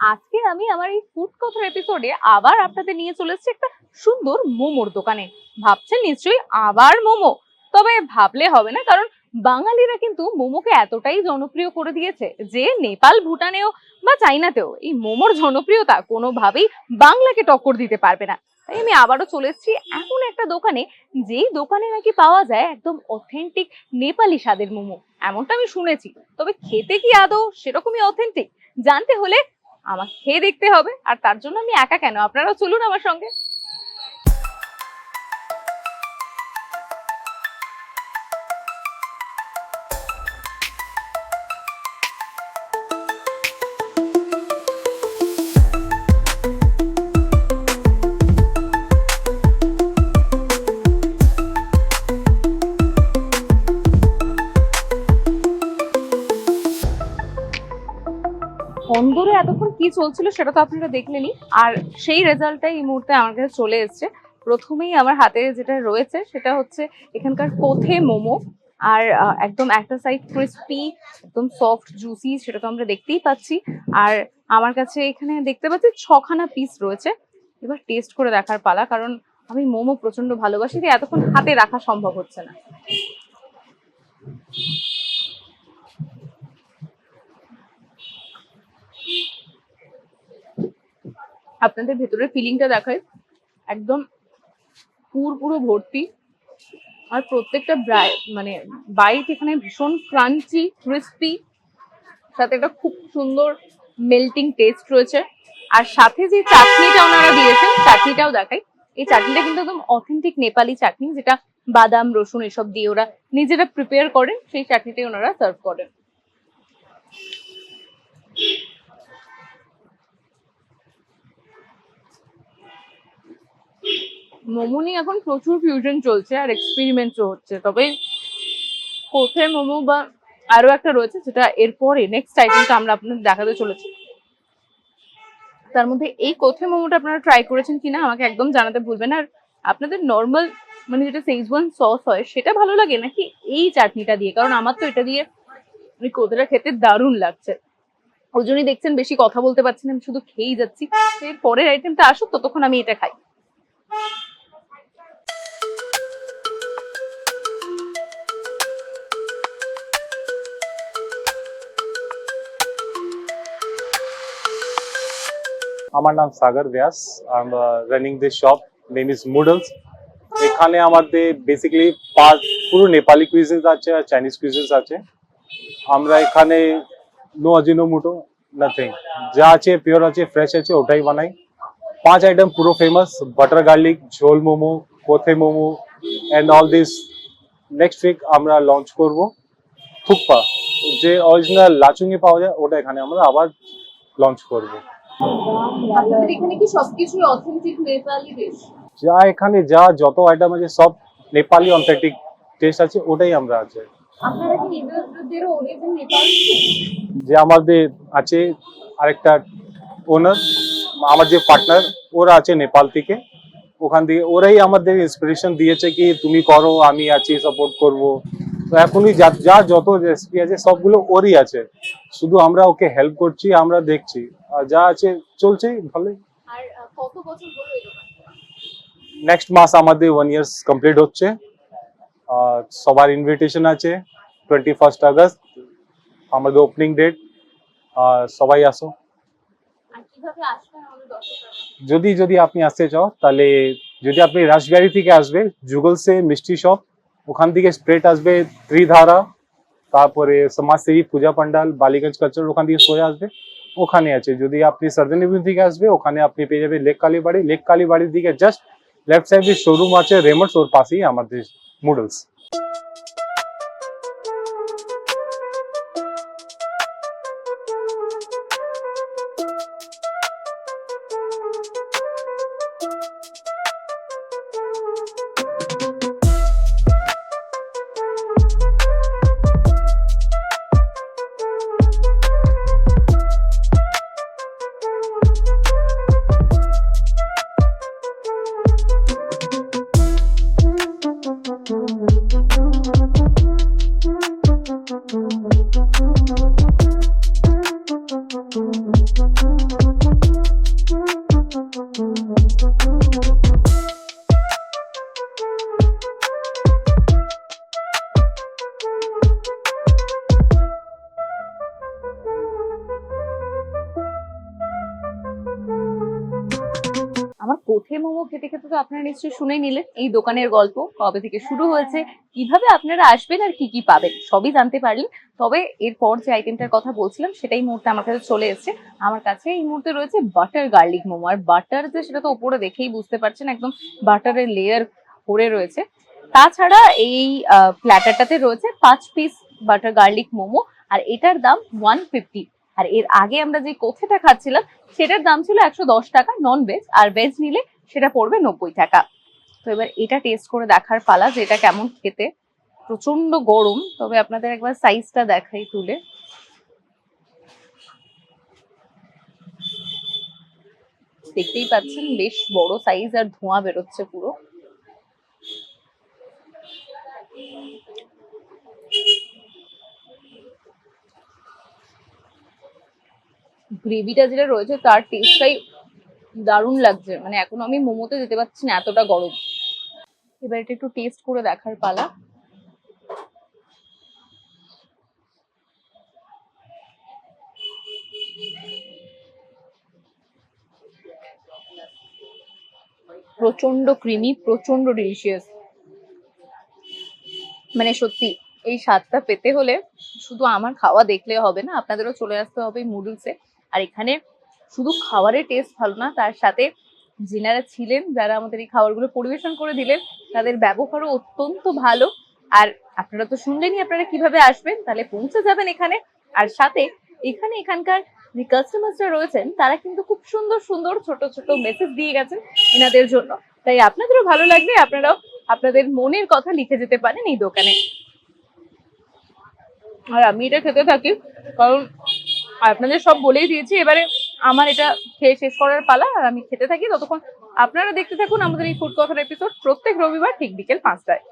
আজকে আমি আমার এই ফুড কথার এপিসোডে আবার আপনাদের নিয়ে চলে এসেছি একটা সুন্দর মোমোর দোকানে। ভাবছেন নিশ্চয়ই আবার মোমো? তবে ভাবলে হবে না, কারণ বাঙালিরা কিন্তু মোমোকে এতটাই জনপ্রিয় করে দিয়েছে যে নেপাল, ভুটানেও বা চাইনাতেও এই মোমোর জনপ্রিয়তা কোনোভাবেই বাংলাকে টক্কর দিতে পারবে না। তাই আমি আবারও চলে এসেছি এমন একটা দোকানে, যেই দোকানে নাকি পাওয়া যায় একদম অথেন্টিক নেপালি স্বাদের মোমো। এমনটা আমি শুনেছি, তবে খেতে কি আদৌ সেরকমই অথেন্টিক জানতে হলে আমাকে খেয়ে দেখতে হবে আর তার জন্য আমি একা কেন? আপনারাও চলুন আমার সঙ্গে। অন্দরে এতক্ষণ কি চলছিল সেটা তো আপনারা দেখলেনই। আর সেই রেজাল্টটাই এই মুহূর্তে আমার কাছে চলে এসেছে। প্রথমেই আমার হাতে যেটা রয়েছে সেটা হচ্ছে এখানকার কোথে মোমো। আর একদম একটা সাইড ক্রিস্পি একদম সফট জুসি সেটা তো আমরা দেখতেই পাচ্ছি। আর আমার কাছে এখানে দেখতে পাচ্ছি ছখানা পিস রয়েছে। এবার টেস্ট করে দেখার পালা, কারণ আমি মোমো প্রচণ্ড ভালোবাসি এতক্ষণ হাতে রাখা সম্ভব হচ্ছে না। আপনাদের ভেতরের ফিলিংটা দেখায়। একদম পুর পুরো ভর্তি। আর প্রত্যেকটা মানে বাইট এখানে ভীষণ ক্রাঞ্চি ক্রিস্পি সাথে একটা খুব সুন্দর মেল্টিং টেস্ট রয়েছে। আর সাথে যে চাটনিটা ওনারা দিয়েছেন, চাটনিটাও দেখাই। এই চাটনিটা কিন্তু একদম অথেন্টিক নেপালি চাটনি, যেটা বাদাম, রসুন এসব দিয়ে ওরা নিজেরা প্রিপেয়ার করেন, সেই চাটনিটাই ওনারা সার্ভ করেন। মোমো নিয়ে এখন প্রচুর ফিউশন চলছে আর এক্সপেরিমেন্টও হচ্ছে। তবে কোথায় মোমো বা আরও একটা রয়েছে যেটা এরপরে নেক্সট আইটেমটা আমরা আপনাদের দেখাতে চলেছি। তার মধ্যে এই কোথে মোমোটা আপনারা ট্রাই করেছেন কিনা আমাকে একদম জানাতে ভুলবেন আর আপনাদের নর্মাল মানে যেটা সেইজওয়ান সস হয়, সেটা ভালো লাগে নাকি এই চাটনিটা দিয়ে? কারণ আমার তো এটা দিয়ে ওই কোথাটা খেতে দারুণ লাগছে। ওই জন্যই দেখছেন, বেশি কথা বলতে পারছি না, আমি শুধু খেয়েই যাচ্ছি। এর পরের আইটেমটা আসুক, ততক্ষণ আমি এটা খাই। আমার নাম Sagar Byas. I am running this shop name is Moodles এখানে আমাদের বেসিক্যালি পাঁচ পুরো নেপালি কুইজিনস আছে আর চাইনিজ কুইজিনস আছে। আমরা এখানে নো অজিনো মুটো নাথিং যা আছে পিওর আছে ফ্রেশ আছে, ওটাই বানাই। পাঁচ আইটেম পুরো ফেমাস বাটার গার্লিক ঝোল momo, kothey momo and all this next week আমরা লঞ্চ করব থুকপা যে অরিজিনাল লাচুঙ্গি পাওয়া যায়, ওটা এখানে আমরা আবার লঞ্চ করব। আপনাদের এখানে কি সবকিছুই অথেন্টিক নেপালি ডিশ যা এখানে যা যত আইটেম আছে সব নেপালি অথেন্টিক টেস্ট আছে ওটাই আমরা আছে। আপনারা কি নিজেদেরও অরিজিন নেপাল? যে আমাদের আছে আরেকটা ওনার আমার যে পার্টনার ওরা আছে নেপাল থেকে। ওখান থেকে ওরাই আমাদের ইন্সপিরেশন দিয়েছে কি তুমি করো আমি আছি সাপোর্ট করব। তো এখনই যা যা যত রেসিপি আছে সবগুলো ওরই আছে। শুধু আমরা ওকে হেল্প করছি আমরা দেখছি। আর যা আছে চলছে ভালোই। আর কত বছর হলো এই নেক্সট মাস আমাদের ওয়ান ইয়ার্স কমপ্লিট হচ্ছে। আর সবার ইনভিটেশন আছে টোয়েন্টি ফার্স্ট আগস্ট আমাদের ওপেনিং ডেট সবাই আসো। যদি যদি আপনি আসতে চাও তাহলে যদি আপনি রাসবিহারি থেকে আসবে যুগল সে মিষ্টি শপ ওখান থেকে স্ট্রেট আসবে ত্রিধারা তারপরে সমাজসেবী পূজা পান্ডাল বালিগঞ্জ কালচার ওখান থেকে সোজা আসবে। ওখানে আছে। যদি আপনি সার্জেন এভিনিউ থেকে আসবে, ওখানে আপনি পেয়ে যাবেন লেক কালীবাড়ি লেক কালীবাড়ির দিকে জাস্ট লেফট সাইডে শোরুম আছে রেমন্ডস ওর পাশেই আমাদের মুডলস আমার কোঠে মোমো খেতে খেতে তো আপনারা নিশ্চয়ই শুনে নিলেন এই দোকানের গল্প, কবে থেকে শুরু হয়েছে, কীভাবে আপনারা আসবেন আর কি কি পাবেন, সবই জানতে পারলেন। তবে এরপর যে আইটেমটার কথা বলছিলাম, সেটাই মুহূর্তে আমার কাছে চলে এসেছে। আমার কাছে এই মুহূর্তে রয়েছে বাটার গার্লিক মোমো। আর বাটার যে সেটা তো ওপরে দেখেই বুঝতে পারছেন, একদম বাটারের লেয়ার করে রয়েছে। তাছাড়া এই প্ল্যাটারটাতে রয়েছে পাঁচ পিস বাটার গার্লিক মোমো। আর এটার দাম ওয়ান ফিফটি আর এর আগে আমরা যে কোথেটা খাচ্ছিলাম, সেটার দাম ছিল একশো দশ টাকা নন ভেজ আর ভেজ নিলে সেটা পড়বে নব্বই টাকা। তো এবার এটা টেস্ট করে দেখার পালা যে এটা কেমন খেতে। প্রচণ্ড গরম, তবে আপনাদের একবার সাইজটা দেখাই তুলে। দেখতেই পাচ্ছেন, বেশ বড় সাইজ আর ধোঁয়া বেরোচ্ছে পুরো। গ্রেভিটা যেটা রয়েছে, তার টেস্টটাই দারুণ লাগছে। মানে এখন আমি মোমোতে যেতে পারছি না, এতটা গরম। এবার এটা একটু টেস্ট করে দেখার পালা। প্রচণ্ড ক্রিমি প্রচণ্ড ডিলিশিয়াস মানে সত্যি, এই স্বাদটা পেতে হলে শুধু আমার খাওয়া দেখলে হবে না, আপনাদেরও চলে আসতে হবে মুডলসে আর এখানে শুধু খাবারের টেস্ট ভালো না, তার সাথে যিনারা ছিলেন, যারা আমাদের এই খাবারগুলো পরিবেশন করে দিলেন, তাদের ব্যবহারও অত্যন্ত ভালো। আর আপনারা তো শুনলেনই আপনারা কীভাবে আসবেন, তাহলে পৌঁছে যাবেন এখানে। আর সাথে এখানে এখানকার যে কাস্টমার্সরা রয়েছেন, তারা কিন্তু খুব সুন্দর সুন্দর ছোট ছোট মেসেজ দিয়ে গেছেন এনাদের জন্য। তাই আপনাদেরও ভালো লাগবে আপনারাও আপনাদের মনের কথা লিখে যেতে পারেন এই দোকানে। আর আমি এটা খেতে থাকি, কারণ আপনাদের সব বলেই দিয়েছি, এবারে আমার এটা খেয়ে শেষ করার পালা আর আমি খেতে থাকি। ততক্ষণ আপনারা দেখতে থাকুন আমাদের এই ফুড কথার এপিসোড প্রত্যেক রবিবার ঠিক বিকেল পাঁচটায়।